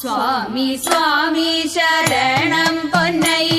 സ്വാമി സ്വാമി ശരണം പൊന്നൈ.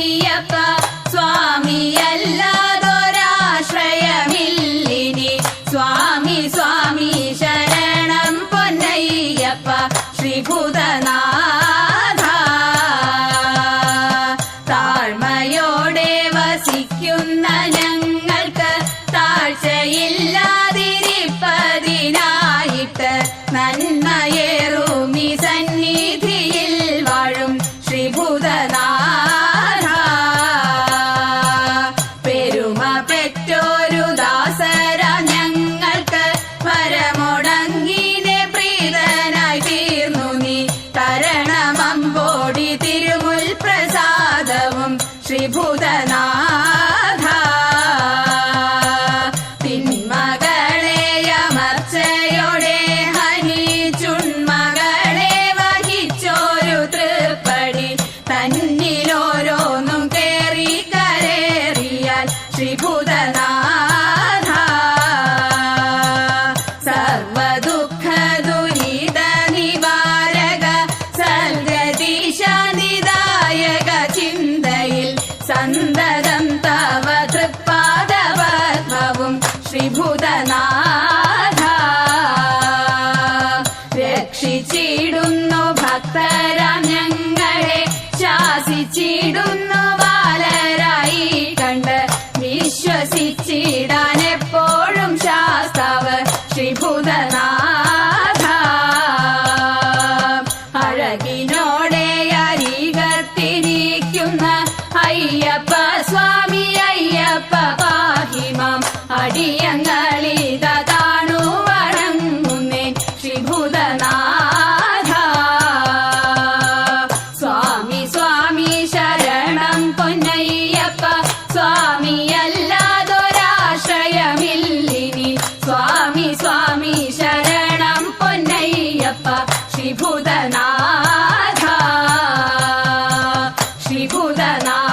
അറിവിനോടെ അയ്യപ്പ സ്വാമി അയ്യപ്പ പാഹിമം. അടിയങ്ങളിത സ്വാമി സ്വാമി ശരണം പൊന്നയ്യപ്പ. സ്വാമി സ്വാമി ശരണം പൊന്നയ്യപ്പ. ശ്രീഭൂത 住在哪